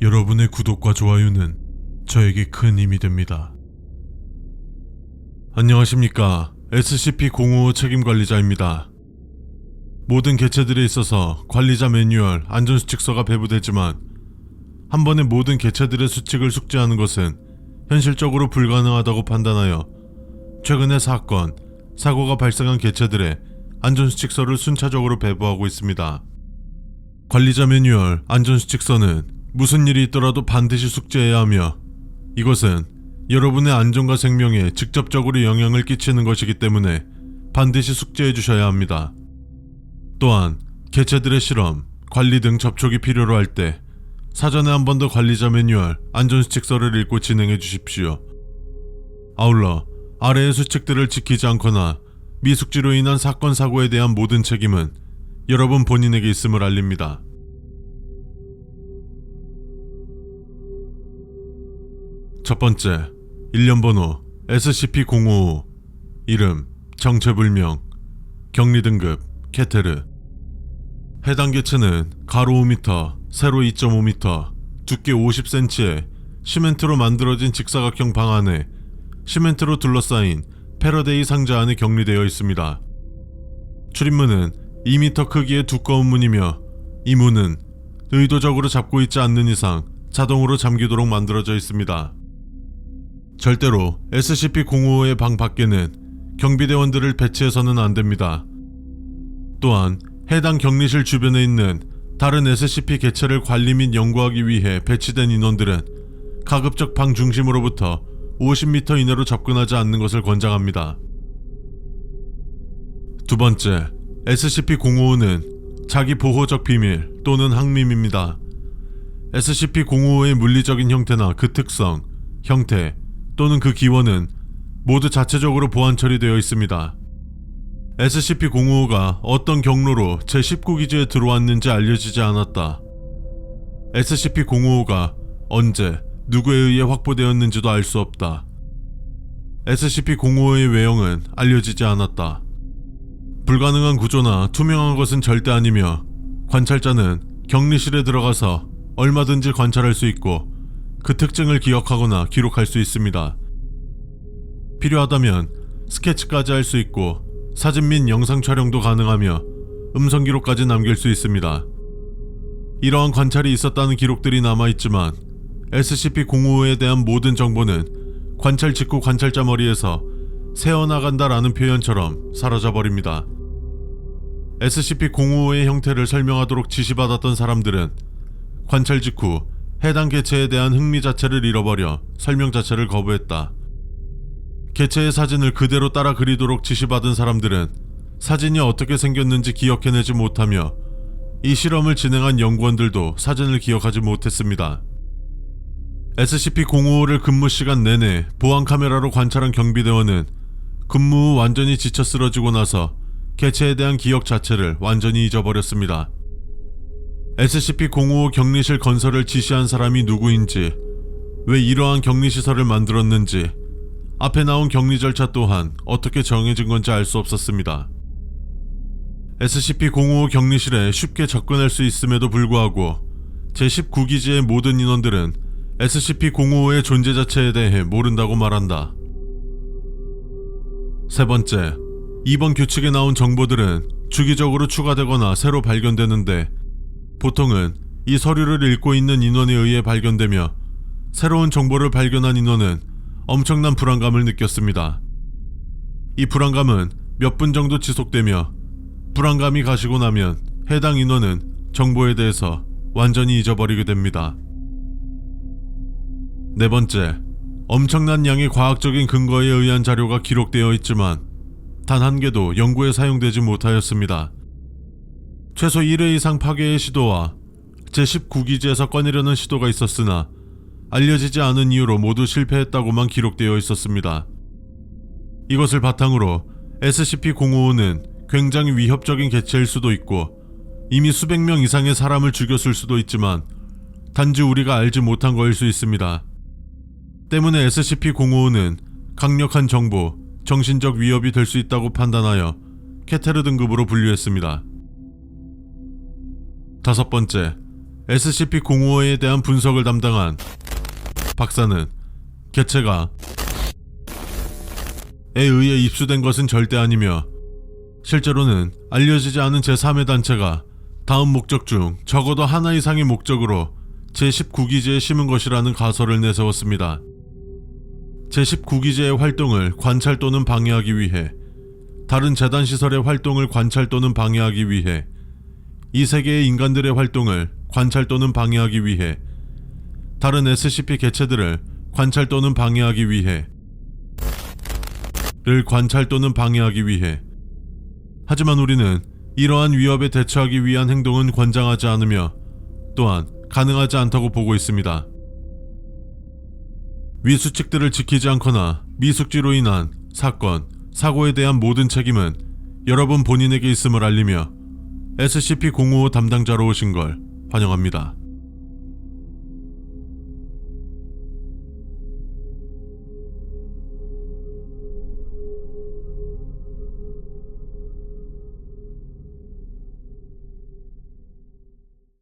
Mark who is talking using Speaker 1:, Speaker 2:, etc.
Speaker 1: 여러분의 구독과 좋아요는 저에게 큰 힘이 됩니다. 안녕하십니까. SCP-055 책임관리자입니다. 모든 개체들에 있어서 관리자 매뉴얼, 안전수칙서가 배부되지만 한 번에 모든 개체들의 수칙을 숙지하는 것은 현실적으로 불가능하다고 판단하여 최근의 사건, 사고가 발생한 개체들의 안전수칙서를 순차적으로 배부하고 있습니다. 관리자 매뉴얼, 안전수칙서는 무슨 일이 있더라도 반드시 숙지해야 하며 이것은 여러분의 안전과 생명에 직접적으로 영향을 끼치는 것이기 때문에 반드시 숙지해 주셔야 합니다. 또한 개체들의 실험, 관리 등 접촉이 필요로 할 때 사전에 한 번 더 관리자 매뉴얼, 안전수칙서를 읽고 진행해 주십시오. 아울러 아래의 수칙들을 지키지 않거나 미숙지로 인한 사건 사고에 대한 모든 책임은 여러분 본인에게 있음을 알립니다. 첫 번째, 일련 번호 SCP-055 이름 정체불명 격리 등급 케테르 해당 개체는 가로 5m, 세로 2.5m, 두께 50cm의 시멘트로 만들어진 직사각형 방 안에 시멘트로 둘러싸인 패러데이 상자 안에 격리되어 있습니다. 출입문은 2m 크기의 두꺼운 문이며 이 문은 의도적으로 잡고 있지 않는 이상 자동으로 잠기도록 만들어져 있습니다. 절대로 SCP-055의 방 밖에는 경비대원들을 배치해서는 안 됩니다. 또한 해당 격리실 주변에 있는 다른 SCP 개체를 관리 및 연구하기 위해 배치된 인원들은 가급적 방 중심으로부터 50m 이내로 접근하지 않는 것을 권장합니다. 두 번째, SCP-055는 자기 보호적 비밀 또는 항림입니다. SCP-055의 물리적인 형태나 그 특성, 형태 또는 그 기원은 모두 자체적으로 보안 처리되어 있습니다. SCP-055가 어떤 경로로 제19기지에 들어왔는지 알려지지 않았다. SCP-055가 언제, 누구에 의해 확보되었는지도 알 수 없다. SCP-055의 외형은 알려지지 않았다. 불가능한 구조나 투명한 것은 절대 아니며 관찰자는 격리실에 들어가서 얼마든지 관찰할 수 있고 그 특징을 기억하거나 기록할 수 있습니다. 필요하다면 스케치까지 할 수 있고 사진 및 영상 촬영도 가능하며 음성 기록까지 남길 수 있습니다. 이러한 관찰이 있었다는 기록들이 남아있지만 SCP-055에 대한 모든 정보는 관찰 직후 관찰자 머리에서 새어나간다라는 표현처럼 사라져버립니다. SCP-055의 형태를 설명하도록 지시받았던 사람들은 관찰 직후 해당 개체에 대한 흥미 자체를 잃어버려 설명 자체를 거부했다. 개체의 사진을 그대로 따라 그리도록 지시받은 사람들은 사진이 어떻게 생겼는지 기억해내지 못하며 이 실험을 진행한 연구원들도 사진을 기억하지 못했습니다. SCP-055를 근무 시간 내내 보안 카메라로 관찰한 경비대원은 근무 후 완전히 지쳐 쓰러지고 나서 개체에 대한 기억 자체를 완전히 잊어버렸습니다. SCP-055 격리실 건설을 지시한 사람이 누구인지, 왜 이러한 격리시설을 만들었는지, 앞에 나온 격리 절차 또한 어떻게 정해진 건지 알 수 없었습니다. SCP-055 격리실에 쉽게 접근할 수 있음에도 불구하고 제19기지의 모든 인원들은 SCP-055의 존재 자체에 대해 모른다고 말한다. 세 번째, 이번 규칙에 나온 정보들은 주기적으로 추가되거나 새로 발견되는데 보통은 이 서류를 읽고 있는 인원에 의해 발견되며 새로운 정보를 발견한 인원은 엄청난 불안감을 느꼈습니다. 이 불안감은 몇 분 정도 지속되며 불안감이 가시고 나면 해당 인원은 정보에 대해서 완전히 잊어버리게 됩니다. 네 번째, 엄청난 양의 과학적인 근거에 의한 자료가 기록되어 있지만 단 한 개도 연구에 사용되지 못하였습니다. 최소 1회 이상 파괴의 시도와 제19기지에서 꺼내려는 시도가 있었으나 알려지지 않은 이유로 모두 실패했다고만 기록되어 있었습니다. 이것을 바탕으로 SCP-055는 굉장히 위협적인 개체일 수도 있고 이미 수백 명 이상의 사람을 죽였을 수도 있지만 단지 우리가 알지 못한 거일 수 있습니다. 때문에 SCP-055는 강력한 정보, 정신적 위협이 될 수 있다고 판단하여 케테르 등급으로 분류했습니다. 다섯 번째, SCP-055에 대한 분석을 담당한 박사는 개체가 에 의해 입수된 것은 절대 아니며 실제로는 알려지지 않은 제3의 단체가 다음 목적 중 적어도 하나 이상의 목적으로 제19기지에 심은 것이라는 가설을 내세웠습니다. 제19기지의 활동을 관찰 또는 방해하기 위해 다른 재단 시설의 활동을 관찰 또는 방해하기 위해 이 세계의 인간들의 활동을 관찰 또는 방해하기 위해 다른 SCP 개체들을 관찰 또는 방해하기 위해 를 관찰 또는 방해하기 위해 하지만 우리는 이러한 위협에 대처하기 위한 행동은 권장하지 않으며 또한 가능하지 않다고 보고 있습니다. 위 수칙들을 지키지 않거나 미숙지로 인한 사건, 사고에 대한 모든 책임은 여러분 본인에게 있음을 알리며 SCP-055 담당자로 오신 걸 환영합니다.